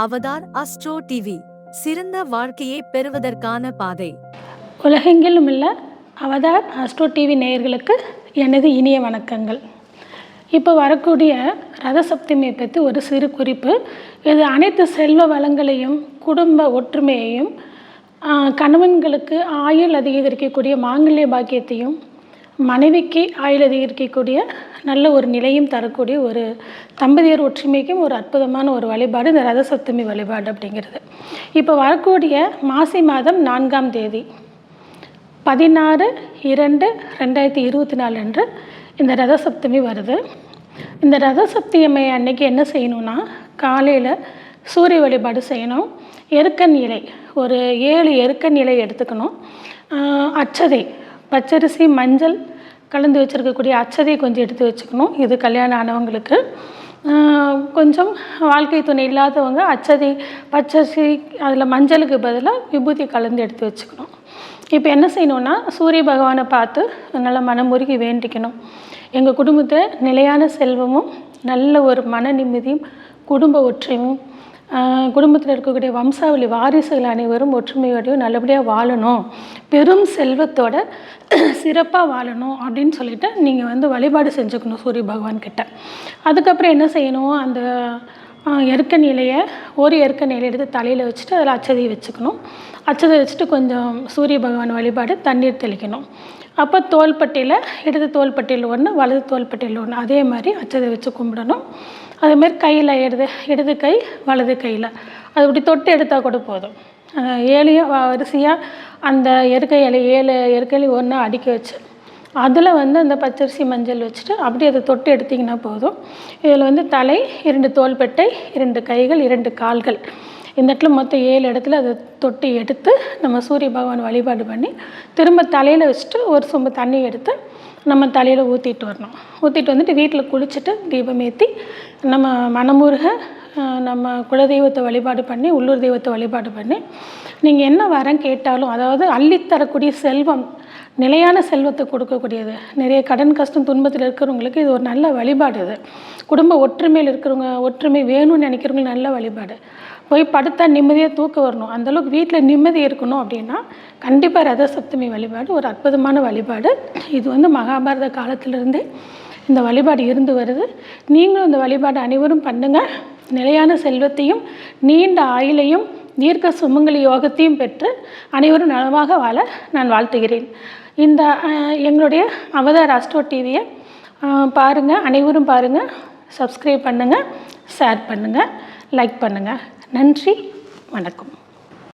Avatar astro TV சிறந்த வாழ்க்கையை பெறுவதற்கான பாதை. உலகெங்கிலும் உள்ள அவதார் அஸ்ட்ரோ டிவி நேயர்களுக்கு எனது இனிய வணக்கங்கள். இப்போ வரக்கூடிய ரத சப்தமியை பற்றி ஒரு சிறு குறிப்பு. இது அனைத்து செல்வ வளங்களையும் குடும்ப ஒற்றுமையையும் கணவன்களுக்கு ஆயுள் அதிகரிக்கக்கூடிய மாங்கல்ய பாக்கியத்தையும் மனைவிக்கு ஆயுள் அதிகரிக்கக்கூடிய நல்ல ஒரு நிலையும் தரக்கூடிய ஒரு தம்பதியர் ஒற்றுமைக்கும் ஒரு அற்புதமான ஒரு வழிபாடு இந்த ரத சப்தமி வழிபாடு அப்படிங்கிறது. இப்போ வரக்கூடிய மாசி மாதம் நான்காம் தேதி பதினாறு இரண்டு ரெண்டாயிரத்தி இருபத்தி நாலு அன்று இந்த ரத சப்தமி வருது. இந்த ரத சப்தமி அன்னைக்கு என்ன செய்யணும்னா காலையில் சூரிய வழிபாடு செய்யணும். எருக்கன் இலை ஒரு ஏழு எருக்கன் இலை எடுத்துக்கணும். அச்சதை பச்சரிசி மஞ்சள் கலந்து வச்சுருக்கக்கூடிய அச்சதை கொஞ்சம் எடுத்து வச்சுக்கணும். இது கல்யாணம் ஆனவங்களுக்கு. கொஞ்சம் வாழ்க்கை துணை இல்லாதவங்க அச்சதை பச்சரிசி அதில் மஞ்சளுக்கு பதிலாக விபூதி கலந்து எடுத்து வச்சுக்கணும். இப்போ என்ன செய்யணும்னா சூரிய பகவானை பார்த்து நல்லா மனமுருகி வேண்டிக்கணும். எங்கள் குடும்பத்தில் நிலையான செல்வமும் நல்ல ஒரு மன நிம்மதியும் குடும்ப ஒற்றுமையும் குடும்பத்தில் இருக்கக்கூடிய வம்சாவளி வாரிசுகள் அனைவரும் ஒற்றுமையோடையும் நல்லபடியாக வாழணும். பெரும் செல்வத்தோட சிறப்பாக வாழணும் அப்படின்னு சொல்லிட்டு நீங்கள் வந்து வழிபாடு செஞ்சுக்கணும் சூரிய பகவான் கிட்ட அதுக்கப்புறம் என்ன செய்யணும்? அந்த எருக்கன் இலையை ஒரு எருக்கன் இலையை எடுத்து தலையில் வச்சுட்டு அதில் அச்சதி வச்சுக்கணும். அச்சதை வச்சுட்டு கொஞ்சம் சூரிய பகவான் வழிபாடு தண்ணீர் தெளிக்கணும். அப்போ தோள்பட்டியில் இடது தோள்பட்டியில் ஒன்று வலது தோள்பட்டியில் ஒன்று அதே மாதிரி அச்சதை வச்சு கும்பிடணும். அதேமாதிரி கையில் இடது இடது கை வலது கையில். அது இப்படி தொட்டு எடுத்தால் கூட போதும். ஏழையும் வரிசையாக அந்த இயற்கை இலை ஏழு எருக்கை ஒன்று ஒன்றா அடுக்கி வச்சு அதில் வந்து அந்த பச்சரிசி மஞ்சள் வச்சுட்டு அப்படியே அதை தொட்டு எடுத்திங்கன்னா போதும். இதில் வந்து தலை இரண்டு தோள்பட்டை இரண்டு கைகள் இரண்டு கால்கள். இந்த இடத்துல மொத்தம் ஏழு இடத்துல அதை தொட்டு எடுத்து நம்ம சூரிய பகவான் வழிபாடு பண்ணி திரும்ப தலையில் வச்சுட்டு ஒரு சொம்பு தண்ணி எடுத்து நம்ம தலையில் ஊற்றிட்டு வரணும். ஊற்றிட்டு வந்துட்டு வீட்டில் குளிச்சுட்டு தீபம் ஏற்றி நம்ம மனமுருக நம்ம குலதெய்வத்தை வழிபாடு பண்ணி உள்ளூர் தெய்வத்தை வழிபாடு பண்ணி நீங்கள் என்ன வரம் கேட்டாலும் அதாவது அள்ளித்தரக்கூடிய செல்வம் நிலையான செல்வத்தை கொடுக்கக்கூடியது. நிறைய கடன் கஷ்டம் துன்பத்தில் இருக்கிறவங்களுக்கு இது ஒரு நல்ல வழிபாடு இது. குடும்ப ஒற்றுமையில் இருக்கிறவங்க ஒற்றுமை வேணும்னு நினைக்கிறவங்களுக்கு நல்ல வழிபாடு. போய் படுத்தா நிம்மதியாக தூக்க வரணும். அந்தளவுக்கு வீட்டில் நிம்மதி இருக்கணும் அப்படின்னா கண்டிப்பாக ரத சப்தமி வழிபாடு ஒரு அற்புதமான வழிபாடு. இது வந்து மகாபாரத காலத்திலிருந்தே இந்த வழிபாடு இருந்து வருது. நீங்களும் இந்த வழிபாடு அனைவரும் பண்ணுங்கள் நிலையான செல்வத்தையும் நீண்ட ஆயிலையும் தீர்க்க சுமங்கலி யோகத்தையும் பெற்று அனைவரும் நலமாக வாழ நான் வாழ்த்துகிறேன். இந்த எங்களுடைய அவதார் அஸ்ட்ரோ டிவியை பாருங்கள் அனைவரும் பாருங்கள் சப்ஸ்கிரைப் பண்ணுங்கள் ஷேர் பண்ணுங்கள் லைக் பண்ணுங்கள் நன்றி வணக்கம்.